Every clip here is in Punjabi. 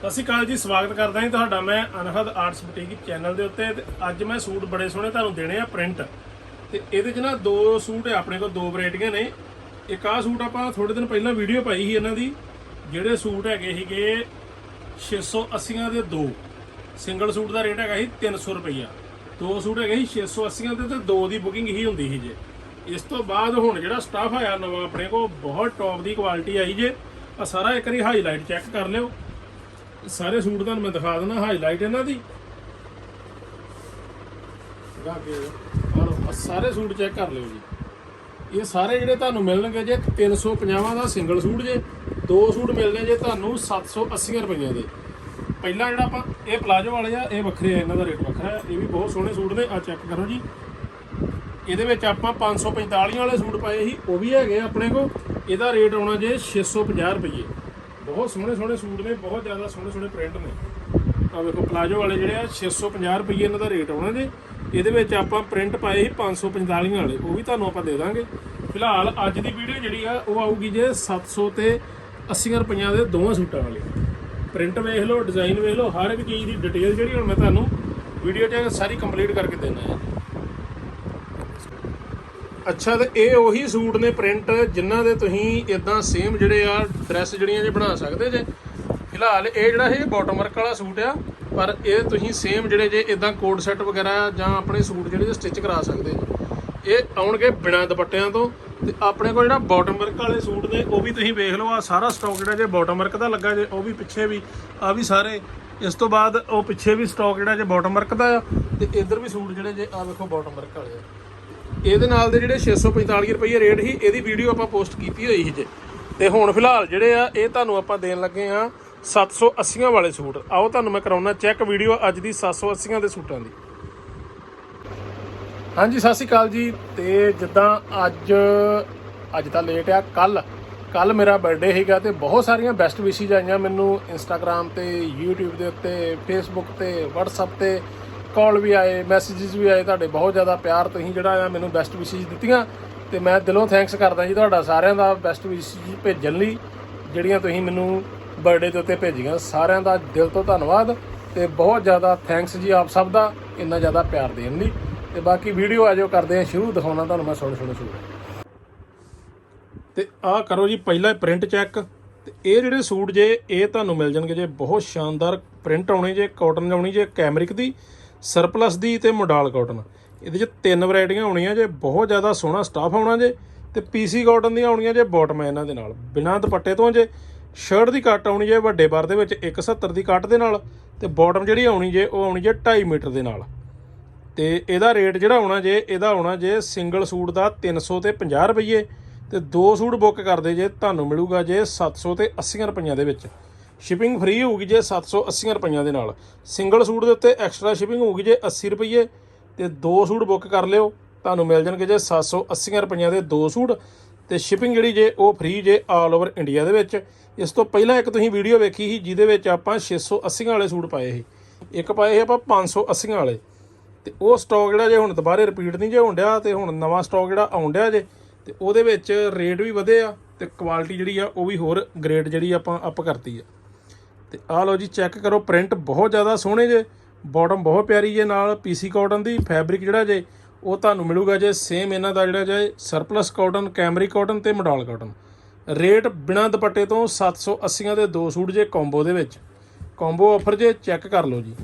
ਸਤਿ ਸ਼੍ਰੀ ਅਕਾਲ ਜੀ, ਸਵਾਗਤ ਕਰਦਾ ਹਾਂ ਤੁਹਾਡਾ। ਮੈਂ ਅਨਹਦ ਆਰਟਸ ਬੁਟੀਕ ਚੈਨਲ ਦੇ ਉੱਤੇ ਤੇ ਅੱਜ ਮੈਂ ਸੂਟ ਬੜੇ ਸੋਹਣੇ ਤੁਹਾਨੂੰ ਦੇਣੇ ਆ ਪ੍ਰਿੰਟ। ਤੇ ਇਹਦੇ 'ਚ ਨਾ ਦੋ ਸੂਟ ਆਪਣੇ ਕੋਲ ਦੋ ਵੈਰਾਈਟੀਆਂ ਨੇ। ਇੱਕ ਆਹ ਸੂਟ ਆਪਾਂ ਥੋੜੇ ਦਿਨ ਪਹਿਲਾਂ ਵੀਡੀਓ ਪਾਈ ਸੀ ਇਹਨਾਂ ਦੀ, ਜਿਹੜੇ ਸੂਟ ਹੈਗੇ ਸੀਗੇ 680 ਦੇ ਦੋ। ਸਿੰਗਲ ਸੂਟ ਦਾ ਰੇਟ ਹੈਗਾ ਸੀ 300 ਰੁਪਈਆ। ਦੋ ਸੂਟ ਹੈਗੇ ਸੀ 680 ਦੇ ਤੇ ਦੋ ਦੀ ਬੁਕਿੰਗ ਹੀ ਹੁੰਦੀ ਸੀ ਜੇ। ਇਸ ਤੋਂ ਬਾਅਦ ਹੁਣ ਜਿਹੜਾ ਸਟਾਫ ਆਇਆ ਨਵਾਂ ਆਪਣੇ ਕੋਲ, ਬਹੁਤ ਟੌਪ ਦੀ ਕੁਆਲਿਟੀ ਆਈ ਜੇ। ਆ ਸਾਰਾ ਇੱਕ ਵਾਰੀ ਹਾਈਲਾਈਟ ਚੈੱਕ ਕਰ ਲਿਓ। ਸਾਰੇ ਸੂਟ ਤੁਹਾਨੂੰ ਮੈਂ ਦਿਖਾ ਦਿੰਦਾ ਹਾਈਲਾਈਟ ਇਹਨਾਂ ਦੀ। ਗਾ ਕੇ ਔਰ ਸਾਰੇ ਸੂਟ ਚੈੱਕ ਕਰ ਲਿਓ ਜੀ। ਇਹ ਸਾਰੇ ਜਿਹੜੇ ਤੁਹਾਨੂੰ ਮਿਲਣਗੇ ਜੇ 350 ਦਾ ਸਿੰਗਲ ਸੂਟ ਜੇ, ਦੋ ਸੂਟ ਮਿਲਣੇ ਜੇ ਤੁਹਾਨੂੰ 780 ਰੁਪਈਆ ਦੇ। ਪਹਿਲਾ ਜਿਹੜਾ ਆਪਾਂ, ਇਹ ਪਲਾਜੋ ਵਾਲੇ ਆ, ਇਹ ਵੱਖਰੇ ਆ, ਇਹਨਾਂ ਦਾ ਰੇਟ ਵੱਖਰਾ ਇਹ ਵੀ ਬਹੁਤ ਸੋਹਣੇ ਸੂਟ ਨੇ ਆ ਚੈੱਕ ਕਰੋ ਜੀ। ਇਹਦੇ ਵਿੱਚ ਆਪਾਂ 545 ਵਾਲੇ ਸੂਟ ਪਾਏ ਸੀ, ਉਹ ਵੀ ਹੈਗੇ ਆ ਆਪਣੇ ਕੋਲ। ਇਹਦਾ ਰੇਟ ਆਉਣਾ ਜੇ 650 ਰੁਪਏ ਬਹੁਤ ਸੋਹਣੇ ਸੋਹਣੇ ਸੂਟ ਨੇ, ਬਹੁਤ ਜ਼ਿਆਦਾ ਸੋਹਣੇ ਸੋਹਣੇ ਪ੍ਰਿੰਟ ਨੇ। ਆ ਵੇਖੋ ਪਲਾਜੋ ਵਾਲੇ ਜਿਹੜੇ ਆ 650 ਰੁਪਏ ਇਹਨਾਂ ਦਾ ਰੇਟ ਆਉਣਾ ਜੀ ਇਹਦੇ ਵਿੱਚ ਆਪਾਂ ਪ੍ਰਿੰਟ ਪਾਏ ਸੀ 545 ਵਾਲੇ, ਉਹ ਵੀ ਤੁਹਾਨੂੰ ਆਪਾਂ ਦੇ ਦਾਂਗੇ। ਫਿਲਹਾਲ ਅੱਜ ਦੀ ਵੀਡੀਓ ਜਿਹੜੀ ਆ, ਉਹ ਆਊਗੀ ਜੇ 700 ਤੇ 80 ਰੁਪਈਆਂ ਦੇ ਦੋਵਾਂ ਸੂਟਾਂ ਵਾਲੇ। ਪ੍ਰਿੰਟ ਵੇਖ ਲਓ ਡਿਜ਼ਾਈਨ ਵੇਖ ਲਓ, ਹਰ ਇੱਕ ਚੀਜ਼ ਦੀ ਡਿਟੇਲ ਜਿਹੜੀ ਹੁਣ ਮੈਂ ਤੁਹਾਨੂੰ ਵੀਡੀਓ 'ਚ ਸਾਰੀ ਕੰਪਲੀਟ ਕਰਕੇ ਦੇਣਾ ਹੈ। ਅੱਛਾ, ਤੇ ਇਹ ਉਹੀ ਸੂਟ ਨੇ, ਪ੍ਰਿੰਟ, ਜਿਨ੍ਹਾਂ ਦੇ ਤੁਸੀਂ ਇਦਾਂ ਸੇਮ ਜਿਹੜੇ ਆ ਡਰੈਸ ਜਿਹੜੀਆਂ ਜੇ ਬਣਾ ਸਕਦੇ ਜੇ। ਫਿਲਹਾਲ ਇਹ ਜਿਹੜਾ ਇਹ ਬਾਟਮ ਵਰਕ ਵਾਲਾ ਸੂਟ ਆ, ਪਰ ਇਹ ਤੁਸੀਂ ਸੇਮ ਜਿਹੜੇ ਜੇ ਇਦਾਂ ਕੋਡ ਸੈੱਟ ਵਗੈਰਾ ਜਾਂ ਆਪਣੇ ਸੂਟ ਜਿਹੜੇ ਜੇ ਸਟਿਚ ਕਰਾ ਸਕਦੇ ਜੇ। ਇਹ ਆਉਣਗੇ ਬਿਨਾਂ ਦੁਪੱਟਿਆਂ ਤੋਂ, ਤੇ ਆਪਣੇ ਕੋਲ ਜਿਹੜਾ ਬਾਟਮ ਵਰਕ ਵਾਲੇ ਸੂਟ ਨੇ, ਉਹ ਵੀ ਤੁਸੀਂ ਵੇਖ ਲਓ ਆ ਸਾਰਾ ਸਟਾਕ ਜਿਹੜਾ ਜੇ ਬਾਟਮ ਵਰਕ ਦਾ ਲੱਗਾ ਜੇ, ਉਹ ਵੀ ਪਿੱਛੇ ਵੀ ਆ ਵੀ ਸਾਰੇ। ਇਸ ਤੋਂ ਬਾਅਦ ਉਹ ਪਿੱਛੇ ਵੀ ਸਟਾਕ ਜਿਹੜਾ ਜੇ ਬਾਟਮ ਵਰਕ ਦਾ ਆ, ਤੇ ਇੱਧਰ ਵੀ ਸੂਟ ਜਿਹੜੇ ਜੇ ਆ ਵੇਖੋ ਬਾਟਮ ਵਰਕ ਵਾਲੇ ਆ। ਇਹਦੇ ਨਾਲ ਦੇ ਜਿਹੜੇ 645 ਰੁਪਏ ਰੇਟ ਸੀ, ਇਹਦੀ ਵੀਡੀਓ ਆਪਾਂ ਪੋਸਟ ਕੀਤੀ ਹੋਈ ਸੀ ਜੇ। ਤੇ ਹੁਣ ਫਿਲਹਾਲ ਜਿਹੜੇ ਆ, ਇਹ ਤੁਹਾਨੂੰ ਆਪਾਂ ਦੇਣ ਲੱਗੇ ਆ 780 ਵਾਲੇ ਸੂਟ। ਆਓ ਤੁਹਾਨੂੰ ਮੈਂ ਕਰਾਉਣਾ ਚੈੱਕ ਵੀਡੀਓ ਅੱਜ ਦੀ 780 ਦੇ ਸੂਟਾਂ ਦੀ। ਹਾਂਜੀ, ਸਤਿ ਸ਼੍ਰੀ ਅਕਾਲ ਜੀ। ਤੇ ਜਿੱਦਾਂ ਅੱਜ ਅੱਜ ਤਾਂ ਲੇਟ ਆ ਕੱਲ ਕੱਲ ਮੇਰਾ ਬਰਥਡੇ ਸੀਗਾ ਤੇ ਬਹੁਤ ਸਾਰੀਆਂ ਬੈਸਟ ਵਿਸ਼ੇਜ ਆਈਆਂ ਮੈਨੂੰ ਇੰਸਟਾਗ੍ਰam ਤੇ, YouTube ਦੇ ਉੱਤੇ, Facebook ਤੇ, WhatsApp ਤੇ। ਕਾਲ ਵੀ ਆਏ ਮੈਸੇजेस ਵੀ ਆਏ, ਤੁਹਾਡੇ ਬਹੁਤ ਜ਼ਿਆਦਾ ਪਿਆਰ ਤੁਸੀਂ ਜਿਹੜਾ ਆ ਮੈਨੂੰ ਬੈਸਟ ਵਿਸ਼ੇਜ ਦਿੱਤੀਆਂ। ਤੇ ਮੈਂ ਦਿਲੋਂ ਥੈਂਕਸ ਕਰਦਾ ਜੀ ਤੁਹਾਡਾ ਸਾਰਿਆਂ ਦਾ ਬੈਸਟ ਵਿਸ਼ੇਜ ਭੇਜਣ ਲਈ, ਜਿਹੜੀਆਂ ਤੁਸੀਂ ਮੈਨੂੰ ਬਰਥਡੇ ਦੇ ਉੱਤੇ ਭੇਜੀਆਂ। ਸਾਰਿਆਂ ਦਾ ਦਿਲ ਤੋਂ ਧੰਨਵਾਦ ਤੇ ਬਹੁਤ ਜ਼ਿਆਦਾ ਥੈਂਕਸ ਜੀ ਆਪ ਸਭ ਦਾ, ਇੰਨਾ ਜ਼ਿਆਦਾ ਪਿਆਰ ਦੇਣ ਲਈ। ਤੇ ਬਾਕੀ ਵੀਡੀਓ ਆਜੋ ਕਰਦੇ ਆ ਸ਼ੁਰੂ, ਦਿਖਾਉਣਾ ਤੁਹਾਨੂੰ ਮੈਂ ਸੁਣ ਸੁਣ ਸ਼ੁਰੂ ਤੇ ਆਹ ਕਰੋ ਜੀ, ਪਹਿਲਾ ਪ੍ਰਿੰਟ ਚੈੱਕ ਤੇ ਇਹ ਜਿਹੜੇ ਸੂਟ ਜੇ, ਇਹ ਤੁਹਾਨੂੰ ਮਿਲ ਜਾਣਗੇ ਜੇ ਬਹੁਤ ਸ਼ਾਨਦਾਰ ਪ੍ਰਿੰਟ ਆਉਣੇ ਜੇ ਕਾਟਨ ਆਉਣੀ ਜੇ ਕੈਮਰਿਕ ਦੀ। ਸਰਪਲਸ ਦੀ ਤੇ ਮੋਡਾਲ ਕਾਟਨ। ਇਹਦੇ ਚ ਤਿੰਨ ਵੈਰਾਈਟੀਆਂ ਆਉਣੀਆਂ ਜੇ, ਬਹੁਤ ਜ਼ਿਆਦਾ ਸੋਹਣਾ ਸਟਾਫ ਆਉਣਾ ਜੇ, ਤੇ ਪੀਸੀ ਕਾਟਨ ਦੀਆਂ ਆਉਣੀਆਂ ਜੇ ਬਾਟਮ ਇਹਨਾਂ ਦੇ ਨਾਲ। ਬਿਨਾਂ ਦੁਪੱਟੇ ਤੋਂ ਜੇ ਸ਼ਰਟ ਦੀ ਕੱਟ ਆਉਣੀ ਜੇ ਵੱਡੇ ਬਾਰ ਦੇ ਵਿੱਚ 170 ਦੀ ਕੱਟ ਦੇ ਨਾਲ, ਤੇ ਬਾਟਮ ਜਿਹੜੀ ਆਉਣੀ ਜੇ, ਉਹ ਆਉਣੀ ਜੇ 2.5 ਮੀਟਰ ਦੇ ਨਾਲ। ਤੇ ਇਹਦਾ ਰੇਟ ਜਿਹੜਾ ਆਉਣਾ ਜੇ, ਇਹਦਾ ਆਉਣਾ ਜੇ ਸਿੰਗਲ ਸੂਟ ਦਾ 300 ਤੇ 50 ਰੁਪਏ ਤੇ ਦੋ ਸੂਟ ਬੁੱਕ ਕਰਦੇ ਜੇ, ਤੁਹਾਨੂੰ ਮਿਲੂਗਾ ਜੇ 700 ਤੇ 80 ਰੁਪਈਆਂ ਦੇ ਵਿੱਚ। ਸ਼ਿਪਿੰਗ ਫ੍ਰੀ ਹੋਊਗੀ ਜੇ 780 ਰੁਪਈਆਂ ਦੇ ਨਾਲ। ਸਿੰਗਲ ਸੂਟ ਦੇ ਉੱਤੇ ਐਕਸਟਰਾ ਸ਼ਿਪਿੰਗ ਹੋਊਗੀ ਜੇ 80 ਰੁਪਏ ਤੇ ਦੋ ਸੂਟ ਬੁੱਕ ਕਰ ਲਿਓ। ਤੁਹਾਨੂੰ ਮਿਲ ਜਾਣਗੇ ਜੇ 780 ਰੁਪਈਆਂ ਦੇ ਦੋ ਸੂਟ। ਤੇ ਸ਼ਿਪਿੰਗ ਜਿਹੜੀ ਜੇ ਉਹ ਫ੍ਰੀ ਜੇ ਆਲ ਓਵਰ ਇੰਡੀਆ ਦੇ ਵਿੱਚ। ਇਸ ਤੋਂ ਪਹਿਲਾਂ ਇੱਕ ਤੁਸੀਂ ਵੀਡੀਓ ਵੇਖੀ ਸੀ, ਜਿਹਦੇ ਵਿੱਚ ਆਪਾਂ 680 ਵਾਲੇ ਸੂਟ ਪਾਏ ਸੀ। ਇੱਕ ਪਾਏ ਸੀ ਆਪਾਂ 580 ਵਾਲੇ। ਤੇ ਉਹ ਸਟਾਕ ਜਿਹੜਾ ਜੇ ਹੁਣ ਦੁਬਾਰੇ ਰਿਪੀਟ ਨਹੀਂ ਜੇ ਹੋਣ ਡਿਆ, ਤੇ ਹੁਣ ਨਵਾਂ ਸਟਾਕ ਜਿਹੜਾ ਆਉਣ ਡਿਆ ਜੇ, ਤੇ ਉਹਦੇ ਵਿੱਚ ਰੇਟ ਵੀ ਵਧੇ ਆ, ਤੇ ਕੁਆਲਿਟੀ ਜਿਹੜੀ ਆ ਉਹ ਵੀ ਹੋਰ ਗ੍ਰੇਡ ਜਿਹੜੀ ਆਪਾਂ ਅਪ ਕਰਤੀ ਆ। ਤੇ ਆਹ ਲਓ ਜੀ ਚੈੱਕ ਕਰੋ ਪ੍ਰਿੰਟ ਬਹੁਤ ਜ਼ਿਆਦਾ ਸੋਹਣੇ ਜੇ ਬਾਟਮ ਬਹੁਤ ਪਿਆਰੀ ਜੇ ਨਾਲ ਪੀਸੀ ਕਾਟਨ ਦੀ ਫੈਬਰਿਕ ਜਿਹੜਾ ਜੇ, ਉਹ ਤੁਹਾਨੂੰ ਮਿਲੂਗਾ ਜੇ ਸੇਮ ਇਹਨਾਂ ਦਾ ਜਿਹੜਾ ਜੇ ਸਰਪਲਸ ਕਾਟਨ ਕੈਮਰੀ ਕਾਟਨ ਤੇ ਮੋਡਲ ਕਾਟਨ ਰੇਟ ਬਿਨਾ ਦੁਪੱਟੇ ਤੋਂ 780 ਦੇ ਦੋ ਸੂਟ ਜੇ ਕੰਬੋ ਦੇ ਵਿੱਚ। ਕੰਬੋ ਆਫਰ ਜੇ ਚੈੱਕ ਕਰ ਲਓ ਜੀ।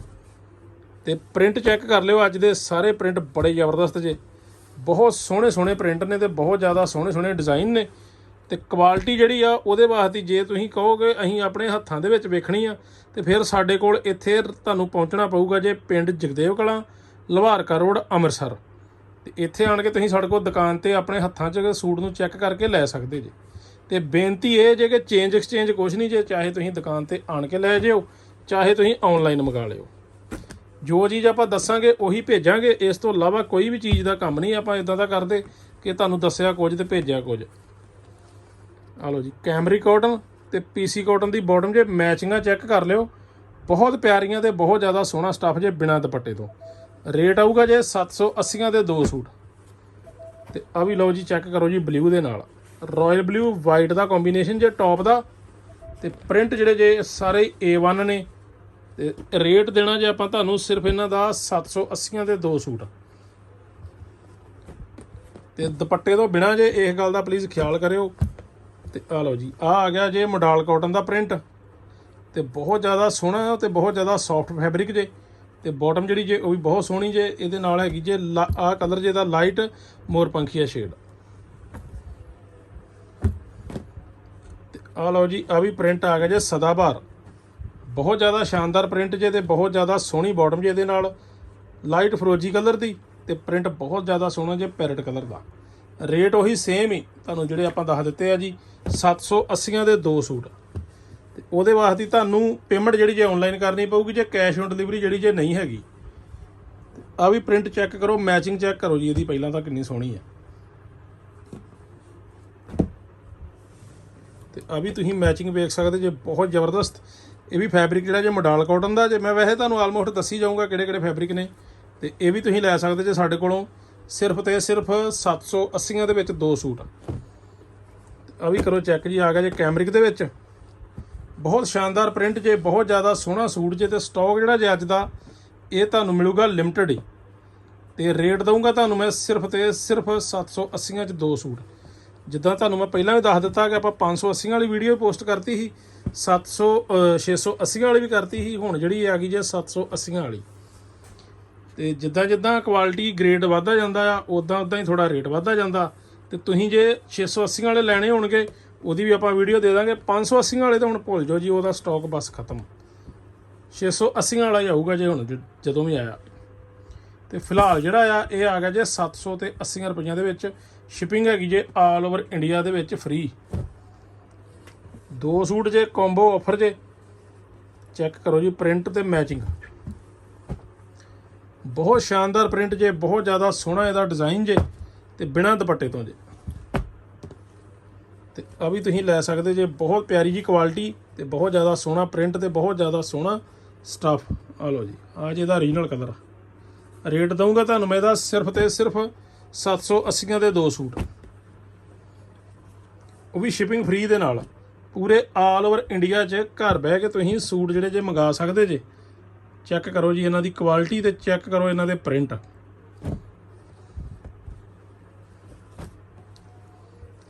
ਤੇ ਪ੍ਰਿੰਟ ਚੈੱਕ ਕਰ ਲਿਓ, ਅੱਜ ਦੇ ਸਾਰੇ ਪ੍ਰਿੰਟ ਬੜੇ ਜ਼ਬਰਦਸਤ ਜੇ। ਬਹੁਤ ਸੋਹਣੇ ਸੋਹਣੇ ਪ੍ਰਿੰਟ ਨੇ ਤੇ ਬਹੁਤ ਜ਼ਿਆਦਾ ਸੋਹਣੇ ਸੋਹਣੇ ਡਿਜ਼ਾਈਨ ਨੇ। ਤੇ ਕੁਆਲਿਟੀ ਜਿਹੜੀ ਆ, ਉਹਦੇ ਵਾਸਤੇ ਜੇ ਤੁਸੀਂ ਕਹੋਗੇ, ਅਸੀਂ ਆਪਣੇ ਹੱਥਾਂ ਦੇ ਵਿੱਚ ਵੇਖਣੀ ਆ, ਤੇ ਫਿਰ ਸਾਡੇ ਕੋਲ ਇੱਥੇ ਤੁਹਾਨੂੰ ਪਹੁੰਚਣਾ ਪਊਗਾ ਜੇ ਪਿੰਡ ਜਗਦੇਵ ਕਲਾਂ ਲਵਾਰਕਾ ਰੋਡ, ਅੰਮ੍ਰਿਤਸਰ। ਤੇ ਇੱਥੇ ਆਣ ਕੇ ਤੁਸੀਂ ਸਾਡੇ ਕੋਲ ਦੁਕਾਨ ਤੇ ਆਪਣੇ ਹੱਥਾਂ 'ਚ ਸੂਟ ਨੂੰ ਚੈੱਕ ਕਰਕੇ ਲੈ ਸਕਦੇ ਜੇ। ਤੇ ਬੇਨਤੀ ਇਹ ਜੇ ਕਿ ਚੇਂਜ ਐਕਸਚੇਂਜ ਕੁਝ ਨਹੀਂ ਜੇ, ਚਾਹੇ ਤੁਸੀਂ ਦੁਕਾਨ ਤੇ ਆਣ ਕੇ ਲੈ ਜਿਓ, ਚਾਹੇ ਤੁਸੀਂ ਆਨਲਾਈਨ ਮੰਗਾ ਲਿਓ। ਜੋ ਚੀਜ਼ ਆਪਾਂ ਦੱਸਾਂਗੇ, ਉਹੀ ਭੇਜਾਂਗੇ। ਇਸ ਤੋਂ ਇਲਾਵਾ ਕੋਈ ਵੀ ਚੀਜ਼ ਦਾ ਕੰਮ ਨਹੀਂ ਆਪਾਂ ਇਦਾਂ ਦਾ ਕਰਦੇ ਕਿ ਤੁਹਾਨੂੰ ਦੱਸਿਆ ਕੁਝ ਤੇ ਭੇਜਿਆ ਕੁਝ। ਆ ਲਓ ਜੀ, ਕੈਮਰੀ ਕਾਟਨ ਤੇ ਪੀਸੀ ਕਾਟਨ ਦੀ ਬਾਟਮ ਜੇ ਮੈਚਿੰਗਾਂ ਚੈੱਕ ਕਰ ਲਿਓ। ਬਹੁਤ ਪਿਆਰੀਆਂ ਤੇ ਬਹੁਤ ਜ਼ਿਆਦਾ ਸੋਹਣਾ ਸਟੱਫ ਜੇ ਬਿਨਾਂ ਦੁਪੱਟੇ ਤੋਂ। ਰੇਟ ਆਊਗਾ ਜੇ 780 ਦੇ ਦੋ ਸੂਟ। ਤੇ ਆ ਵੀ ਲਓ ਜੀ ਚੈੱਕ ਕਰੋ ਜੀ ਬਲੂ ਦੇ ਨਾਲ। ਰਾਇਲ ਬਲੂ ਵਾਈਟ ਦਾ ਕੰਬੀਨੇਸ਼ਨ ਜੇ ਟੌਪ ਦਾ, ਤੇ ਪ੍ਰਿੰਟ ਜਿਹੜੇ ਜੇ ਸਾਰੇ A1 ਨੇ, ਤੇ ਰੇਟ ਦੇਣਾ ਜੇ ਆਪਾਂ ਤੁਹਾਨੂੰ ਸਿਰਫ ਇਹਨਾਂ ਦਾ 780 ਦੇ ਦੋ ਸੂਟ। ਤੇ ਦੁਪੱਟੇ ਤੋਂ ਬਿਨਾ ਜੇ ਇਸ ਗੱਲ ਦਾ ਪਲੀਜ਼ ਖਿਆਲ ਕਰਿਓ। ਤੇ ਆ ਲਓ ਜੀ ਆ ਆ ਗਿਆ ਜੇ ਮੋਡਲ ਕਾਟਨ ਦਾ ਪ੍ਰਿੰਟ। ਤੇ ਬਹੁਤ ਜ਼ਿਆਦਾ ਸੋਹਣਾ ਹੈ ਤੇ ਬਹੁਤ ਜ਼ਿਆਦਾ ਸੌਫਟ ਫੈਬਰਿਕ ਜੇ। ਤੇ ਬਾਟਮ ਜਿਹੜੀ ਜੇ, ਉਹ ਵੀ ਬਹੁਤ ਸੋਹਣੀ ਜੇ। ਇਹਦੇ ਨਾਲ ਹੈਗੀ ਜੇ ਆ ਕਲਰ ਜੇ ਦਾ ਲਾਈਟ ਮੋਰ ਪੰਖੀਆ ਸ਼ੇਡ ਤੇ ਆ ਲਓ ਜੀ ਆ ਵੀ ਪ੍ਰਿੰਟ ਆ ਗਿਆ ਜੇ ਸਦਾਬਾਰ ਬਹੁਤ ਜ਼ਿਆਦਾ ਸ਼ਾਨਦਾਰ ਪ੍ਰਿੰਟ ਜੇ ਤੇ ਬਹੁਤ ਜ਼ਿਆਦਾ ਸੋਹਣੀ ਬਾਟਮ ਜੇ ਇਹਦੇ ਨਾਲ। ਲਾਈਟ ਫਰੋਜੀ ਕਲਰ ਦੀ ਤੇ ਪ੍ਰਿੰਟ ਬਹੁਤ ਜ਼ਿਆਦਾ ਸੋਹਣਾ ਜੇ ਪੈਰਟ ਕਲਰ ਦਾ। ਰੇਟ ਉਹੀ ਸੇਮ ਹੀ। ਤੁਹਾਨੂੰ ਜਿਹੜੇ ਆਪਾਂ ਦੱਸ ਦਿੱਤੇ ਆ ਜੀ 780 ਦੇ ਦੋ ਸੂਟ। ਤੇ ਉਹਦੇ ਵਾਸਤੇ ਤੁਹਾਨੂੰ ਪੇਮੈਂਟ ਜਿਹੜੀ ਜੇ ਆਨਲਾਈਨ ਕਰਨੀ ਪਊਗੀ ਜੇ ਕੈਸ਼ ਔਨ ਡਿਲੀਵਰੀ ਜਿਹੜੀ ਜੇ ਨਹੀਂ ਹੈਗੀ ਆ ਵੀ ਪ੍ਰਿੰਟ ਚੈੱਕ ਕਰੋ ਮੈਚਿੰਗ ਚੈੱਕ ਕਰੋ ਜੀ, ਇਹਦੀ ਪਹਿਲਾਂ ਤਾਂ ਕਿੰਨੀ ਸੋਹਣੀ ਹੈ ਤੇ ਆ ਵੀ ਤੁਸੀਂ ਮੈਚਿੰਗ ਵੇਖ ਸਕਦੇ ਜੇ, ਬਹੁਤ ਜ਼ਬਰਦਸਤ। ਇਹ ਵੀ ਫੈਬਰਿਕ ਜਿਹੜਾ ਜੇ ਮੋਡਲ ਕਾਟਨ ਦਾ, ਜੇ ਮੈਂ ਵੈਸੇ ਤੁਹਾਨੂੰ ਆਲਮੋਸਟ ਦੱਸੀ ਜਾਊਂਗਾ ਕਿਹੜੇ ਕਿਹੜੇ ਫੈਬਰਿਕ ਨੇ। ਤੇ ਇਹ ਵੀ ਤੁਸੀਂ ਲੈ ਸਕਦੇ ਜੇ ਸਾਡੇ ਕੋਲੋਂ। ਸਿਰਫ ਤੇ ਸਿਰਫ 780 ਦੇ ਵਿੱਚ ਦੋ ਸੂਟ ਆ। ਵੀ ਕਰੋ ਚੈੱਕ ਜੀ ਆ ਗਿਆ ਜੇ ਕੈਮਰਿਕ ਦੇ ਵਿੱਚ। ਬਹੁਤ ਸ਼ਾਨਦਾਰ ਪ੍ਰਿੰਟ ਜੇ ਬਹੁਤ ਜ਼ਿਆਦਾ ਸੋਹਣਾ ਸੂਟ ਜੇ ਤੇ ਸਟਾਕ ਜਿਹੜਾ ਜੇ ਅੱਜ ਦਾ ਇਹ ਤੁਹਾਨੂੰ ਮਿਲੂਗਾ ਲਿਮਟਿਡ ਹੀ। ਤੇ ਰੇਟ ਦਊਂਗਾ ਤੁਹਾਨੂੰ ਮੈਂ ਸਿਰਫ ਤੇ ਸਿਰਫ 780 ਚ ਦੋ ਸੂਟ। ਜਿੱਦਾਂ ਤੁਹਾਨੂੰ ਮੈਂ ਪਹਿਲਾਂ ਵੀ ਦੱਸ ਦਿੱਤਾ ਕਿ ਆਪਾਂ 580 ਵਾਲੀ ਵੀਡੀਓ ਪੋਸਟ ਕਰਤੀ ਸੀ 700 ਅ, 680 ਵਾਲੀ ਵੀ ਕਰਤੀ ਸੀ ਹੁਣ ਜਿਹੜੀ ਆ ਗਈ ਜੇ 780 ਵਾਲੀ। ਤੇ ਜਿੱਦਾਂ ਜਿੱਦਾਂ ਕੁਆਲਿਟੀ ਗ੍ਰੇਡ ਵਧਦਾ ਜਾਂਦਾ ਆ ਉਦਾਂ ਉਦਾਂ ਹੀ ਥੋੜਾ ਰੇਟ ਵਧਦਾ ਜਾਂਦਾ। ਤੇ ਤੁਸੀਂ ਜੇ 680 ਵਾਲੇ ਲੈਣੇ ਹੋਣਗੇ, ਉਹਦੀ ਵੀ ਆਪਾਂ ਵੀਡੀਓ ਦੇ ਦਾਂਗੇ। 580 ਵਾਲੇ ਤਾਂ ਹੁਣ ਭੁੱਲ ਜਾਓ ਜੀ, ਉਹਦਾ ਸਟਾਕ ਬਸ ਖਤਮ। 680 ਵਾਲਾ ਹੀ ਆਊਗਾ ਜੇ ਹੁਣ ਜ- ਜਦੋਂ ਵੀ ਆਇਆ। ਤੇ ਫਿਲਹਾਲ ਜਿਹੜਾ ਆ, ਇਹ ਆ ਗਿਆ ਜੇ 700 ਤੇ 80 ਰੁਪਈਆਂ ਦੇ ਵਿੱਚ। ਸ਼ਿਪਿੰਗ ਹੈਗੀ ਜੇ ਆਲ ਓਵਰ ਇੰਡੀਆ ਦੇ ਵਿੱਚ ਫ੍ਰੀ ਦੋ ਸੂਟ ਜੇ ਕੰਬੋ ਆਫਰ ਜੇ ਚੈੱਕ ਕਰੋ ਜੀ ਪ੍ਰਿੰਟ ਤੇ ਮੈਚਿੰਗ ਬਹੁਤ ਸ਼ਾਨਦਾਰ ਪ੍ਰਿੰਟ ਜੇ, ਬਹੁਤ ਜ਼ਿਆਦਾ ਸੋਹਣਾ ਇਹਦਾ ਡਿਜ਼ਾਈਨ ਜੇ, ਤੇ ਬਿਨਾਂ ਦੁਪੱਟੇ ਤੋਂ ਜੇ। ਤੇ ਆ ਵੀ ਤੁਸੀਂ ਲੈ ਸਕਦੇ ਜੇ, ਬਹੁਤ ਪਿਆਰੀ ਜੀ ਕੁਆਲਿਟੀ ਤੇ ਬਹੁਤ ਜ਼ਿਆਦਾ ਸੋਹਣਾ ਪ੍ਰਿੰਟ ਤੇ ਬਹੁਤ ਜ਼ਿਆਦਾ ਸੋਹਣਾ ਸਟਫ। ਆ ਲਓ ਜੀ, ਆ ਜੇ ਇਹਦਾ ਓਰੀਜਨਲ ਕਲਰ। ਰੇਟ ਦਊਂਗਾ ਤੁਹਾਨੂੰ ਮੈਂ ਇਹਦਾ ਸਿਰਫ ਤੇ ਸਿਰਫ 780 ਦੇ ਦੋ ਸੂਟ। ਉਹ ਵੀ ਸ਼ਿਪਿੰਗ ਫ੍ਰੀ ਦੇ ਨਾਲ। ਪੂਰੇ ਆਲ ਓਵਰ ਇੰਡੀਆ 'ਚ ਘਰ ਬਹਿ ਕੇ ਤੁਸੀਂ ਸੂਟ ਜਿਹੜੇ ਜੇ ਮੰਗਾ ਸਕਦੇ ਜੇ ਚੈੱਕ ਕਰੋ ਜੀ, ਇਹਨਾਂ ਦੀ ਕੁਆਲਿਟੀ ਤੇ ਚੈੱਕ ਕਰੋ ਇਹਨਾਂ ਦੇ ਪ੍ਰਿੰਟ।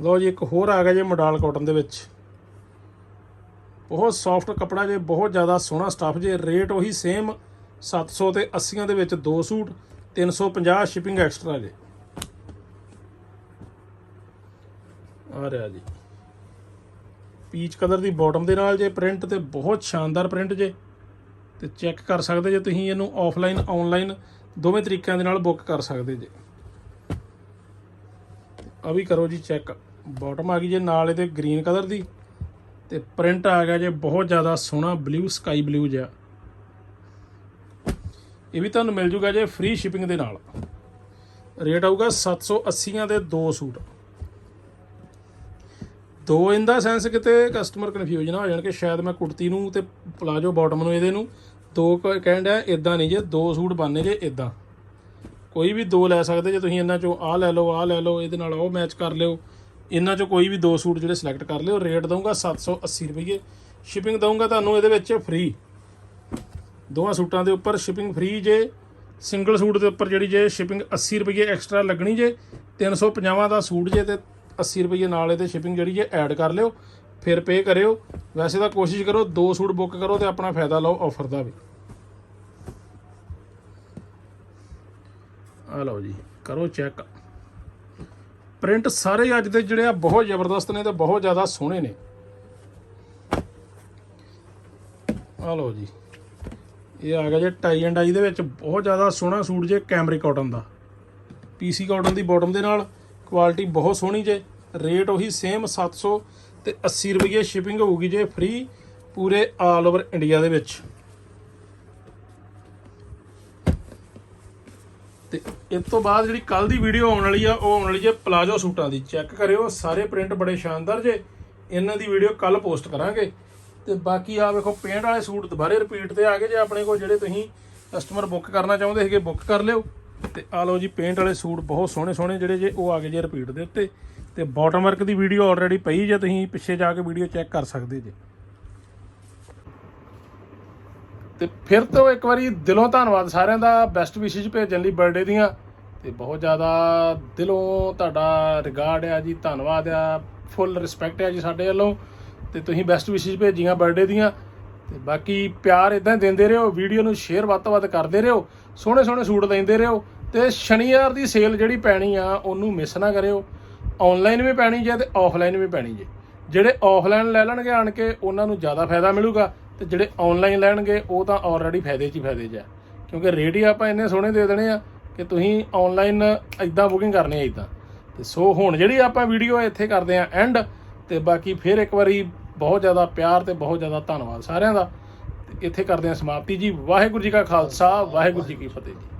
ਲਓ ਜੀ, ਇੱਕ ਹੋਰ ਆ ਗਿਆ ਜੇ, ਮੋਡਲ ਕਾਟਨ ਦੇ ਵਿੱਚ। ਬਹੁਤ ਸੌਫਟ ਕਪੜਾ ਜੇ, ਬਹੁਤ ਜ਼ਿਆਦਾ ਸੋਹਣਾ ਸਟੱਫ ਜੇ ਰੇਟ ਉਹੀ ਸੇਮ 700 ਤੇ 80 ਦੇ ਵਿੱਚ ਦੋ ਸੂਟ 350 ਸ਼ਿਪਿੰਗ ਐਕਸਟਰਾ ਜੇ। ਆ ਰਿਹਾ ਜੀ। ਪੀਚ ਕਲਰ ਦੀ ਬਾਟਮ ਦੇ ਨਾਲ ਜੇ ਪ੍ਰਿੰਟ ਤੇ ਬਹੁਤ ਸ਼ਾਨਦਾਰ ਪ੍ਰਿੰਟ ਜੇ। ਤੇ ਚੈੱਕ ਕਰ ਸਕਦੇ ਜੇ ਤੁਸੀਂ ਇਹਨੂੰ ਆਫਲਾਈਨ ਆਨਲਾਈਨ ਦੋਵੇਂ ਤਰੀਕਿਆਂ ਦੇ ਨਾਲ ਬੁੱਕ ਕਰ ਸਕਦੇ ਜੇ। ਆ ਵੀ ਕਰੋ ਜੀ ਚੈੱਕ। ਬਾਟਮ ਆ ਗਈ ਜੇ ਨਾਲ ਇਹਦੇ ਗ੍ਰੀਨ ਕਲਰ ਦੀ, ਤੇ ਪ੍ਰਿੰਟ ਆ ਗਿਆ ਜੇ ਬਹੁਤ ਜ਼ਿਆਦਾ ਸੋਹਣਾ ਬਲੂ ਸਕਾਈ ਬਲੂ ਜਿਹਾ। ਇਹ ਵੀ ਤੁਹਾਨੂੰ ਮਿਲ ਜੂਗਾ ਜੇ ਫ੍ਰੀ ਸ਼ਿਪਿੰਗ ਦੇ ਨਾਲ। ਰੇਟ ਆਊਗਾ 780 ਦੇ ਦੋ ਸੂਟ। ਦੋ ਇਨ ਦਾ ਸੈਂਸ ਕਿਤੇ ਕਸਟਮਰ ਕਨਫਿਊਜ਼ ਨਾ ਹੋ ਜਾਣ ਕਿ ਸ਼ਾਇਦ ਮੈਂ ਕੁੜਤੀ ਨੂੰ ਤੇ ਪਲਾਜੋ ਬਾਟਮ ਨੂੰ ਇਹਦੇ ਨੂੰ ਦੋ ਕ- ਕਹਿਣ ਡਿਆ ਇਦਾਂ ਨਹੀਂ ਜੇ, ਦੋ ਸੂਟ ਬਣਨੇ ਜੇ ਇਦਾਂ ਕੋਈ ਵੀ ਦੋ ਲੈ ਸਕਦੇ ਜੇ ਤੁਸੀਂ ਇਹਨਾਂ ਚੋਂ, ਆਹ ਲੈ ਲਓ, ਆਹ ਲੈ ਲਓ, ਇਹਦੇ ਨਾਲ ਉਹ ਮੈਚ ਕਰ ਲਿਓ। ਇਹਨਾਂ ਚੋਂ ਕੋਈ ਵੀ ਦੋ ਸੂਟ ਜਿਹੜੇ ਸਿਲੈਕਟ ਕਰ ਲਿਓ ਰੇਟ ਦਊਂਗਾ 780 ਰੁਪਏ। ਸ਼ਿਪਿੰਗ ਦਊਂਗਾ ਤੁਹਾਨੂੰ ਇਹਦੇ ਵਿੱਚ ਫ੍ਰੀ ਦੋਵਾਂ ਸੂਟਾਂ ਦੇ ਉੱਪਰ ਸ਼ਿਪਿੰਗ ਫ੍ਰੀ ਜੇ ਸਿੰਗਲ ਸੂਟ ਦੇ ਉੱਪਰ ਜਿਹੜੀ ਜੇ ਸ਼ਿਪਿੰਗ 80 ਰੁਪਏ ਐਕਸਟਰਾ ਲੱਗਣੀ ਜੇ 350 ਦਾ ਸੂਟ ਜੇ ਤੇ 80 ਰੁਪਏ ਨਾਲ ਇਹਦੇ ਸ਼ਿਪਿੰਗ ਜਿਹੜੀ ਹੈ ਐਡ ਕਰ ਲਿਓ, ਫਿਰ ਪੇ ਕਰਿਓ। ਵੈਸੇ ਤਾਂ ਕੋਸ਼ਿਸ਼ ਕਰੋ, ਦੋ ਸੂਟ ਬੁੱਕ ਕਰੋ ਤੇ ਆਪਣਾ ਫਾਇਦਾ ਲਓ ਆਫਰ ਦਾ ਵੀ। ਆ ਲਓ ਜੀ, ਕਰੋ ਚੈੱਕ ਪ੍ਰਿੰਟ ਸਾਰੇ ਅੱਜ ਦੇ ਜਿਹੜੇ ਆ ਬਹੁਤ ਜ਼ਬਰਦਸਤ ਨੇ ਤੇ ਬਹੁਤ ਜ਼ਿਆਦਾ ਸੋਹਣੇ ਨੇ। ਆ ਲਓ ਜੀ, ਇਹ ਆ ਗਿਆ ਜੇ ਟਾਈ ਐਂਡ ਆਈ ਦੇ ਵਿੱਚ ਬਹੁਤ ਜ਼ਿਆਦਾ ਸੋਹਣਾ ਸੂਟ ਜੇ ਕੈਮਰਿਕ ਕਾਟਨ ਦਾ। ਪੀਸੀ ਕਾਟਨ ਦੀ ਬਾਟਮ ਦੇ ਨਾਲ ਕੁਆਲਿਟੀ ਬਹੁਤ ਸੋਹਣੀ ਜੇ, ਰੇਟ ਉਹੀ ਸੇਮ 700 ਤੇ 80 ਰੁਪਏ ਸ਼ਿਪਿੰਗ ਹੋਊਗੀ ਜੇ ਫ੍ਰੀ ਪੂਰੇ ਆਲ ਓਵਰ ਇੰਡੀਆ ਦੇ ਵਿੱਚ। ਤੇ ਇਸ ਤੋਂ ਬਾਅਦ ਜਿਹੜੀ ਕੱਲ ਦੀ ਵੀਡੀਓ ਆਉਣ ਵਾਲੀ ਆ, ਉਹ ਆਉਣ ਵਾਲੀ ਜੇ ਪਲਾਜੋ ਸੂਟਾਂ ਦੀ। ਚੈੱਕ ਕਰਿਓ, ਸਾਰੇ ਪ੍ਰਿੰਟ ਬੜੇ ਸ਼ਾਨਦਾਰ ਜੇ। ਇਹਨਾਂ ਦੀ ਵੀਡੀਓ ਕੱਲ ਪੋਸਟ ਕਰਾਂਗੇ। ਤੇ ਬਾਕੀ ਆ ਵੇਖੋ ਪੇਂਟ ਵਾਲੇ ਸੂਟ ਦੁਬਾਰੇ ਰਿਪੀਟ ਤੇ ਆ ਗਏ ਜੇ ਆਪਣੇ ਕੋਲ, ਜਿਹੜੇ ਤੁਸੀਂ ਕਸਟਮਰ ਬੁੱਕ ਕਰਨਾ ਚਾਹੁੰਦੇ ਸੀਗੇ ਬੁੱਕ ਕਰ ਲਿਓ। ਤੇ ਆ ਲਓ ਜੀ ਪੇਂਟ ਵਾਲੇ ਸੂਟ ਬਹੁਤ ਸੋਹਣੇ ਸੋਹਣੇ ਜਿਹੜੇ ਜੇ ਉਹ ਆ ਗਏ ਜੇ ਰਿਪੀਟ ਦੇ ਉੱਤੇ। ਤੇ ਬਾਟਮ ਵਰਕ ਦੀ ਵੀਡੀਓ ਆਲਰੇਡੀ ਪਈ ਜੇ, ਤੁਸੀਂ ਪਿੱਛੇ ਜਾ ਕੇ ਵੀਡੀਓ ਚੈੱਕ ਕਰ ਸਕਦੇ ਜੇ। ਤੇ ਫਿਰ ਤੋਂ ਇੱਕ ਵਾਰੀ ਦਿਲੋਂ ਧੰਨਵਾਦ ਸਾਰਿਆਂ ਦਾ ਬੈਸਟ ਵਿਸ਼ੇਸ਼ ਭੇਜਣ ਲਈ ਬਰਥਡੇ ਦੀਆਂ। ਤੇ ਬਹੁਤ ਜ਼ਿਆਦਾ ਦਿਲੋਂ ਤੁਹਾਡਾ ਰਿਗਾਰਡ ਆ ਜੀ, ਧੰਨਵਾਦ ਆ ਫੁੱਲ ਰਿਸਪੈਕਟ ਆ ਜੀ ਸਾਡੇ ਵੱਲੋਂ। ਤੇ ਤੁਸੀਂ ਬੈਸਟ ਵਿਸ਼ੇਸ਼ ਭੇਜੀਆਂ ਬਰਥਡੇ ਦੀਆਂ। ਤੇ ਬਾਕੀ ਪਿਆਰ ਇਦਾਂ ਦਿੰਦੇ ਰਹੋ, ਵੀਡੀਓ ਨੂੰ ਸ਼ੇਅਰ ਵੱਧ ਤੋਂ ਵੱਧ ਕਰਦੇ ਰਹੋ ਸੋਹਣੇ ਸੋਹਣੇ ਸੂਟ ਲੈਂਦੇ ਰਹੋ ਤੇ ਸ਼ਨੀਵਾਰ ਦੀ ਸੇਲ ਜਿਹੜੀ ਪੈਣੀ ਆ, ਉਹਨੂੰ ਮਿਸ ਨਾ ਕਰਿਓ। ਆਨਲਾਈਨ ਵੀ ਪੈਣੀ ਜੇ ਤੇ ਆਫਲਾਈਨ ਵੀ ਪੈਣੀ ਜੇ। ਜਿਹੜੇ ਆਫਲਾਈਨ ਲੈ ਲੈਣਗੇ ਆਣ ਕੇ, ਉਹਨਾਂ ਨੂੰ ਜ਼ਿਆਦਾ ਫਾਇਦਾ ਮਿਲੂਗਾ ਤੇ ਜਿਹੜੇ ਆਨਲਾਈਨ ਲੈਣਗੇ, ਉਹ ਤਾਂ ਆਲਰੇਡੀ ਫਾਇਦੇ 'ਚ ਹੀ ਫਾਇਦੇ 'ਚ ਆ। ਕਿਉਂਕਿ ਰੇਟ ਹੀ ਆਪਾਂ ਇੰਨੇ ਸੋਹਣੇ ਦੇ ਦੇਣੇ ਆ ਕਿ ਤੁਸੀਂ ਆਨਲਾਈਨ ਇਦਾਂ ਬੁਕਿੰਗ ਕਰਨੀ ਹੈ ਇਦਾਂ ਤੇ ਸੋ ਹੁਣ ਜਿਹੜੀ ਆਪਾਂ ਵੀਡੀਓ ਇੱਥੇ ਕਰਦੇ ਆ ਐਂਡ ਤੇ ਬਾਕੀ ਫਿਰ ਇੱਕ ਵਾਰੀ ਬਹੁਤ ਜ਼ਿਆਦਾ ਪਿਆਰ ਤੇ ਬਹੁਤ ਜ਼ਿਆਦਾ ਧੰਨਵਾਦ ਸਾਰਿਆਂ ਦਾ। ਤੇ ਇੱਥੇ ਕਰਦੇ ਆ ਸਮਾਪਤੀ ਜੀ। ਵਾਹਿਗੁਰੂ ਜੀ ਕਾ ਖਾਲਸਾ, ਵਾਹਿਗੁਰੂ ਜੀ ਕੀ ਫਤਿਹ ਜੀ।